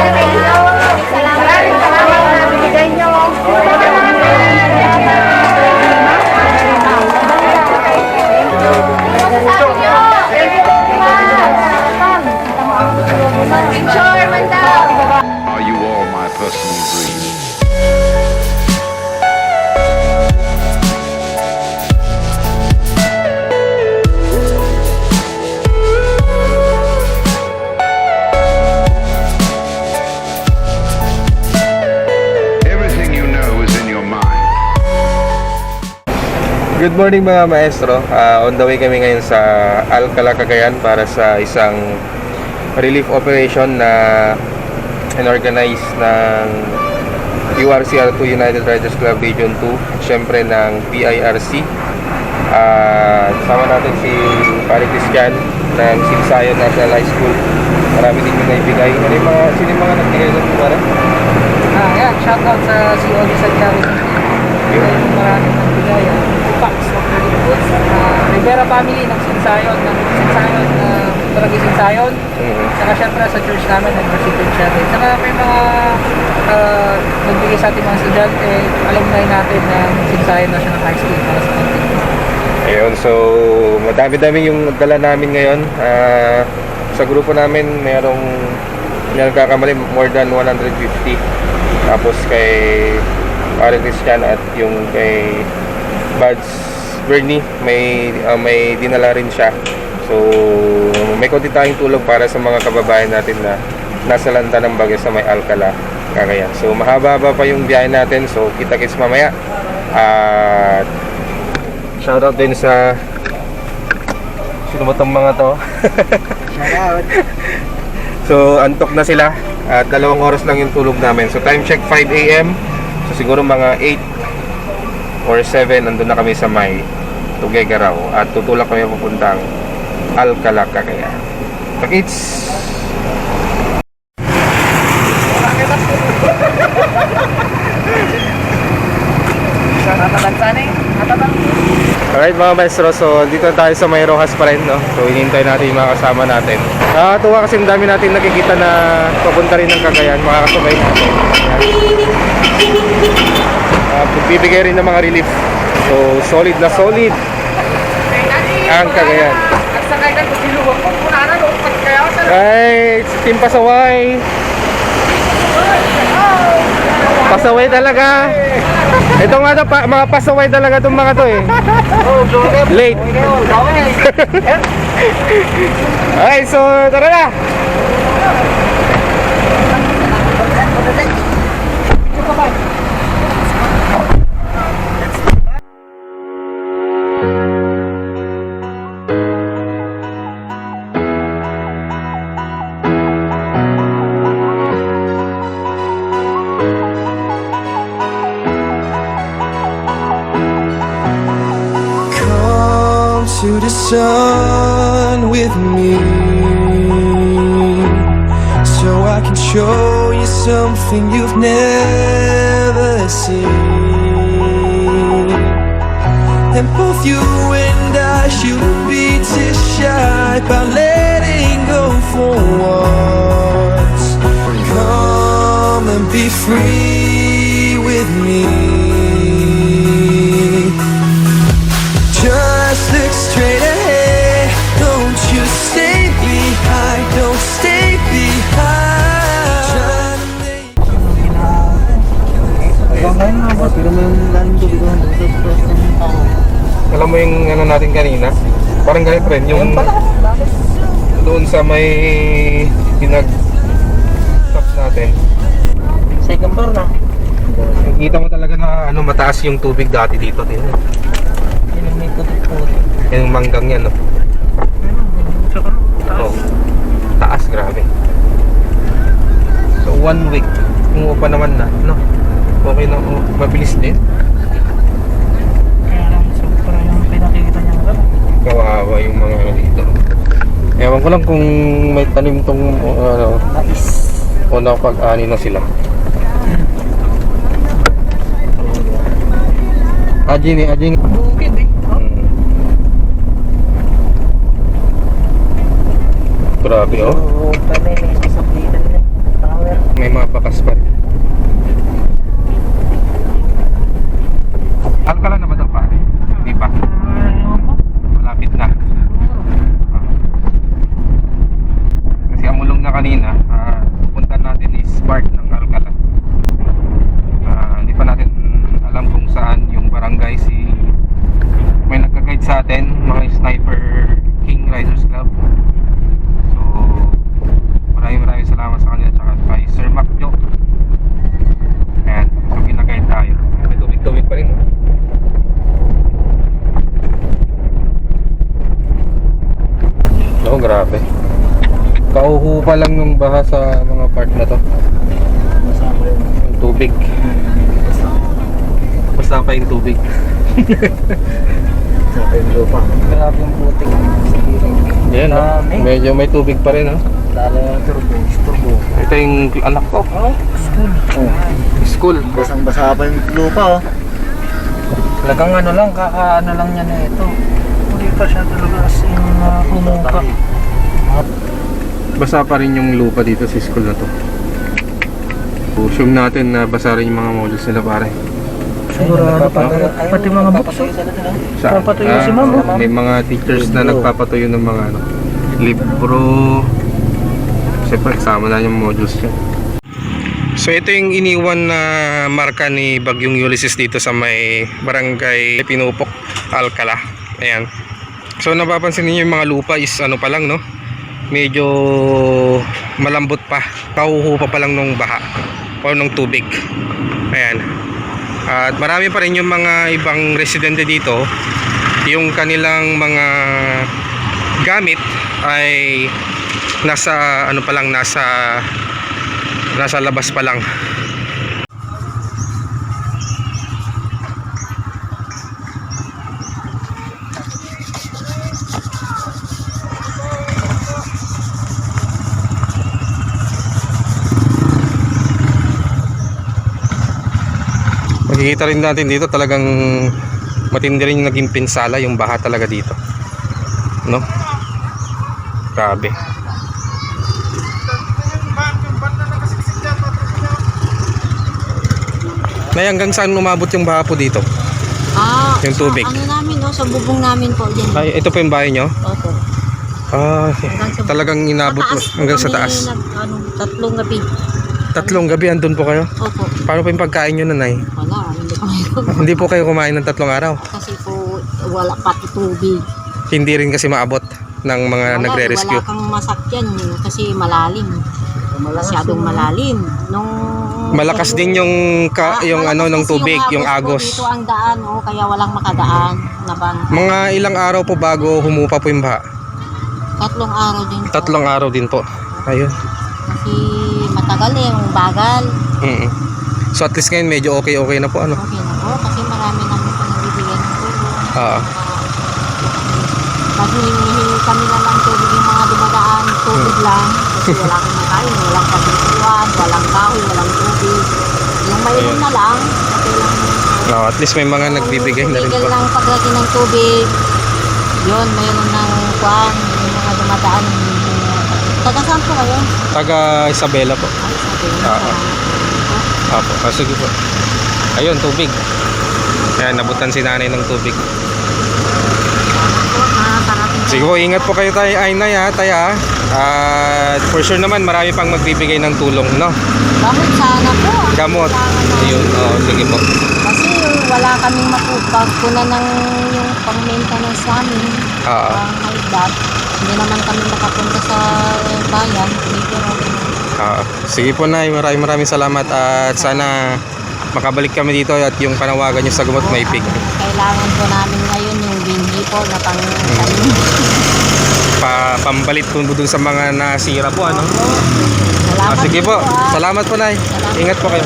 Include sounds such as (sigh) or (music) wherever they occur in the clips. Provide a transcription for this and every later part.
Bye. Good morning mga maestro. Ah, on the way kami ngayon sa Alcala, Cagayan para sa isang relief operation na inorganize ng URCR2 United Riders Club Region 2 syempre ng PIRC at sama natin si Pare Christian ng Sinsayon National High School marami din yung naibigay ano yung mga, sino yung mga nagbigay doon pare? Ah, yan. Shoutout sa COD sa Charity. Yung maraming nagbigay. ah, Packs of relief goods. Ah, Rivera family ng Sinsayon, ng Sinsayon, uh, Barangay Sinsayon. Mhm. Saka syempre sa church namin, ng Mercy Charity. Saka may mga ah, nagbigay sa ating mga estudyante, alumni natin ng Sinsayon National High School para sa konting. Ayun, so madami-dami yung dala namin ngayon. Ah, sa grupo namin, merong nagkakamali, more than 150. Tapos kay Pare Christian at yung kay Buds Bernie, may, ah, may dinala rin siya. So, may konti tayong tulong para sa mga kababayan natin na nasa lanta ng bagyo sa may Alcala, Cagayan. So, mahaba-haba pa yung biyahe natin. So, kita-kits mamaya. At Shoutout din sa Sino ba tong mga to? Shoutout! (laughs) So, antok na sila At dalawang oras lang yung tulog namin So, time check 5 a.m. So, siguro mga 8 or 7 Nandun na kami sa may Tugegaraw At tutulak kami papuntang Alcala, Cagayan Pakits! Alright mga maestro, so dito tayo sa may Rojas pa rin, no? So hinihintay natin yung mga kasama natin. Nakakatuwa kasi ang dami natin nakikita na papunta rin ng Cagayan, mga kasabay natin. Uh, bibigay rin ng mga relief. So solid na solid ang Cagayan. Right, Team Pasaway. Pasaway talaga. Ito nga to, pa, mga pasaway talaga itong mga to eh. Late. (laughs) Okay, so tara na. To the sun with me so I can show you something you've never seen. And both you and I shouldn't be too shy about letting go for once. Come and be free Alam mo yung ano natin kanina? Parang ganito rin, yung doon sa may pinag stop natin. Second floor na. Kita mo talaga na ano mataas yung tubig dati dito. Tingnan. Yun yung may putik-putik. Yung manggang yan, no? Oh, taas, grabe. one week. Kumuha pa naman na, no? Okay na, oh, mabilis din. Kaya lang, sobra yung pinakikita niya ng Kawawa yung mga ano dito. Ewan ko lang kung may tanim tong uh, ano, o nakapag-ani na sila. Ajin eh, ajin. Bukid eh. Hmm. Grabe oh. May mga bakas pa rin. Alcala na ba ito pare? Hindi pa. Ano po? Malapit na. Kasi amulong na kanina, ah, punta natin is part ng Alcala. Ah, hindi pa natin alam kung saan yung barangay si may nagka-guide sa atin, mga Sniper King Riders Club. So, maraming maraming salamat sa kanila tsaka kay Sir Mac Jo. Ayan, so ginag-guide tayo. May tubig-tubig pa rin. no? Oo, grabe. Kauho pa lang nung baha sa mga part na to. Masama yun. Yung tubig. Basta pa yung tubig. Masama yung lupa. Grabe yung putik. Yan, no? Dami. medyo may tubig pa rin. No? Lalo yung turbo. Turbo. Ito yung anak ko. Oh, school. Oh. School. Basang-basa pa yung lupa oh. Talagang ano lang, kakaano lang niya na ito. Hindi pa siya talaga as in uh. Basa pa rin yung lupa dito sa school na to. Assume natin na basa rin yung mga modules nila pare. Sigurado pa. Pati mga books oh. Saan? Papatuyo si ma'am, oh. May mga teachers na nagpapatuyo ng mga ano, libro. Siyempre, kasama na yung modules niya. So ito yung iniwan na marka ni Bagyong Ulysses dito sa may barangay Pinupok, Alcala. Ayan. So napapansin niyo yung mga lupa is ano pa lang no? Medyo malambot pa. Pauho pa pa lang nung baha o nung tubig. Ayan. At marami pa rin yung mga ibang residente dito yung kanilang mga gamit ay nasa ano pa lang nasa nasa labas pa lang makikita rin natin dito talagang matindi rin yung naging pinsala yung baha talaga dito no grabe Nay, hanggang saan umabot yung baha po dito? Ah, Yung sa tubig. ano namin, no, sa bubong namin po dyan. Ay, ito po yung bahay nyo? Opo. Ah, sa- talagang inabot mo Sa hanggang sa taas. Nag, ano, tatlong gabi. Tatlong gabi andun po kayo? Opo. Paano po yung pagkain nyo nanay? (laughs) Hindi po kayo kumain ng tatlong araw? Kasi po, wala pati tubig. Hindi rin kasi maabot ng mga nagre-rescue. Wala kang masakyan eh, kasi malalim. Masyadong malalim. Nung Malakas din yung ka, Ah, yung ano ng tubig, yung agos. Dito ang daan, oh, kaya walang makadaan na ban. Mga ilang araw po bago humupa po yung baha? Tatlong araw din po. Tatlong araw din po. Ayun. Kasi matagal eh, yung bagal. Mm So at least ngayon medyo okay-okay na po ano. Okay na po, kasi marami namin po nabibigyan ng tulong. Ah. Pag hinihingi kami na lang tubig yung mga dumadaan, tubig Hmm. lang. Kasi wala kang makain, walang pagkikuan, walang kahoy, walang tubig. Yung mayroon na lang, okay lang. No, at least may mga nagbibigay na rin po. lang paglaki ng tubig. Yun, mayroon ng kuan, yung mga dumadaan. Taga saan po kayo? Taga Isabela po. Ay, sabi mo. Ah, ah. Apo. Ah, sige po. Ayun, tubig. Ayan, nabutan si nanay ng tubig. Sige po, ingat po kayo tayo, ay nay ha, tayo ha. At for sure naman, marami pang magbibigay ng tulong, no? Gamot sana po. ang Gamot. kailangan namin. Ayun, oh, sige po. Kasi wala kaming matupag. Kuna ng yung pang-maintenance namin. High blood. Hindi naman kami makapunta sa bayan. Medyo Ah, sige po nay, maraming maraming salamat at sana makabalik kami dito at yung panawagan niyo sa gamot may pig. Kailangan po namin ngayon yung binhi po na pang pa, pambalit po dun sa mga nasira po ano. Ah, Salamat sige po. ah. Salamat po, Nay. Ingat po kayo.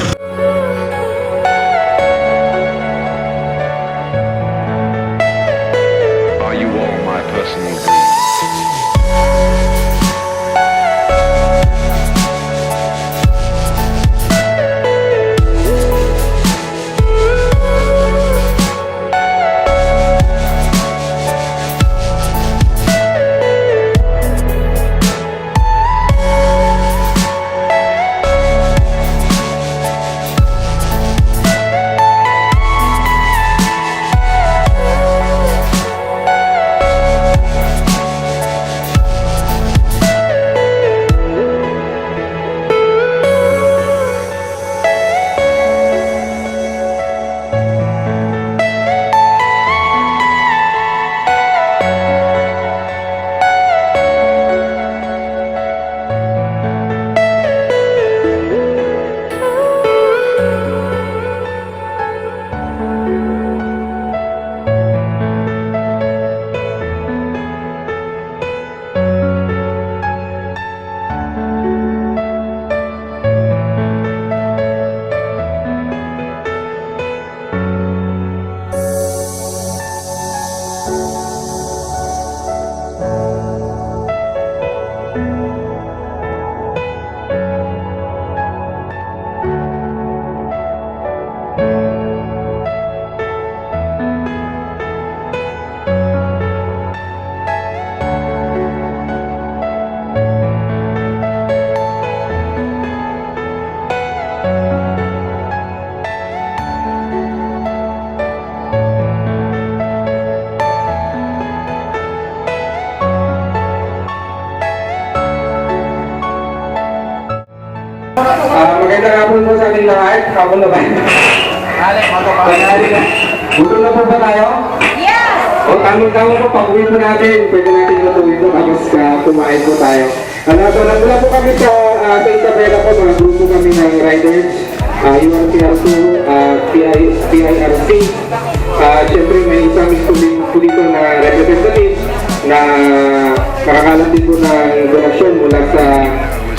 Po ating lahat. Hapon na ba? Tanghali na. Gutom na po ba tayo? Yes! O, tamang-tama po, pag-uwi po natin. Pwede natin lutuin ito tapos ah, kumain po tayo. Ano, so, nagmula po kami sa, ah, sa Isabela po, mga grupo kami ng riders. Uh, URCR2, uh, PI, PIRC. Uh, Siyempre, may isang po dito na representative na makakalat din po ng donasyon mula sa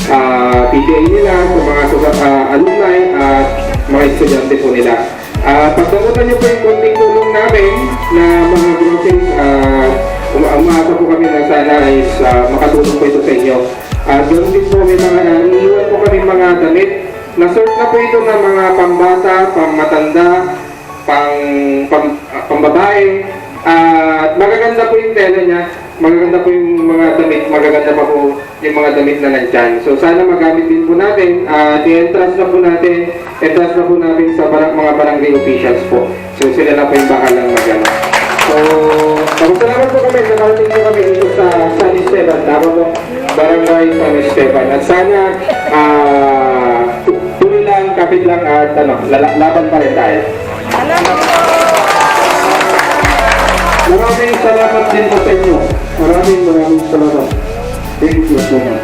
uh, PTA nila, sa mga ah, alumni at mga estudyante po nila. Uh, pagdamutan niyo po yung konting tulong namin na mga groceries, uh, uma- umaasa po kami na sana is ah, makatulong po ito sa inyo. At doon din po may mga naiiwan po kami mga damit. Na-sort na po ito ng mga pambata, pangmatanda, pang, pang, ah, pambabae. At magaganda po yung tela niya. Magaganda po yung mga damit. Magaganda pa po yung mga damit na nandyan. So sana magamit din po natin. At i-entrust na po natin. Entrust na po natin sa barang, mga barangay officials po. So sila na po yung bakalang magano. So, salamat po kami. Nakarating po kami dito sa San Esteban. Tama po. Barangay San Esteban. At sana, tu- tuloy lang, kapit lang at ano, laban pa rin tayo. Maraming salamat din po sa inyo. Maraming maraming salamat. Thank you so much.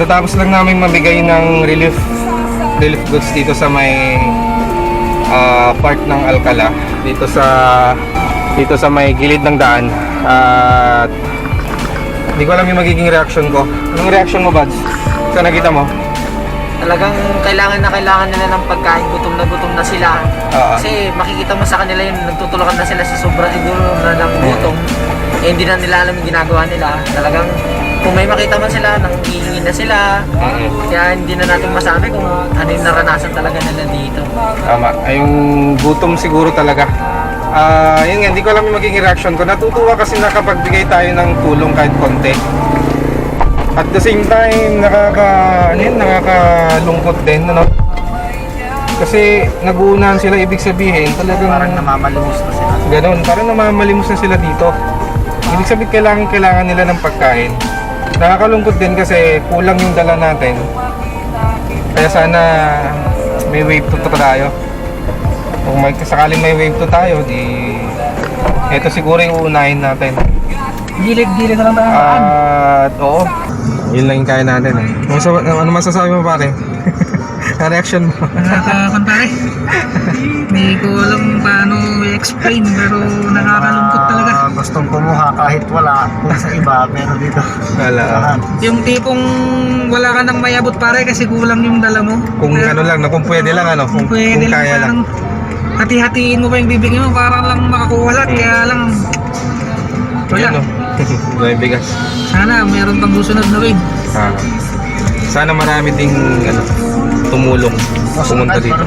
Katatapos lang namin mamigay ng relief relief goods dito sa may ah, part ng Alcala dito sa dito sa may gilid ng daan at hindi ko alam yung magiging reaction ko. Anong reaction mo, Buds? Sa nakita mo? Talagang kailangan na kailangan nila ng pagkain, gutom na gutom na sila. Oo. Kasi makikita mo sa kanila yung nagtutulakan na sila sa sobra siguro na ng gutom. Eh, hindi na nila alam yung ginagawa nila. Talagang kung may makita man sila, nang hihingi na sila. Kaya hindi na natin masabi kung ano yung naranasan talaga nila dito. Tama. Ay, yung gutom siguro talaga. Ah, yun nga, hindi ko alam yung magiging reaction ko. Natutuwa kasi nakapagbigay tayo ng tulong kahit konti. At the same time, nakaka, ano yun, nakakalungkot din, ano? Kasi naguunahan sila, ibig sabihin, talagang... Parang namamalimos na sila. Ganon, parang namamalimos na sila dito. Ibig sabihin, kailangan, kailangan nila ng pagkain. Nakakalungkot din kasi kulang yung dala natin. Kaya sana may wave 2 to tayo. Kung may sakaling may wave 2 tayo, di... Ito siguro yung uunahin natin. Gilid-gilid na lang tayo At oo. Yun lang yung kaya natin eh. Ano, ano masasabi mo pare? (laughs) Reaction mo? Nakakakan pare. Hindi ko alam paano i-explain pero nakakalungkot talaga. Ah, gustong kumuha kahit wala kung sa iba pero dito Wala. Yung tipong wala ka nang mayabot pare kasi kulang yung dala mo. Kung ano lang, no, kung pwede lang ano, kung, Kung pwede kung lang kaya lang. parang hati-hatiin mo pa yung bibigyan mo para lang makakuha lahat. Kaya lang wala. Yan, no? (laughs) May bigas. Sana meron pang susunod na wave. Ah. Sana marami ding ano, tumulong pumunta dito.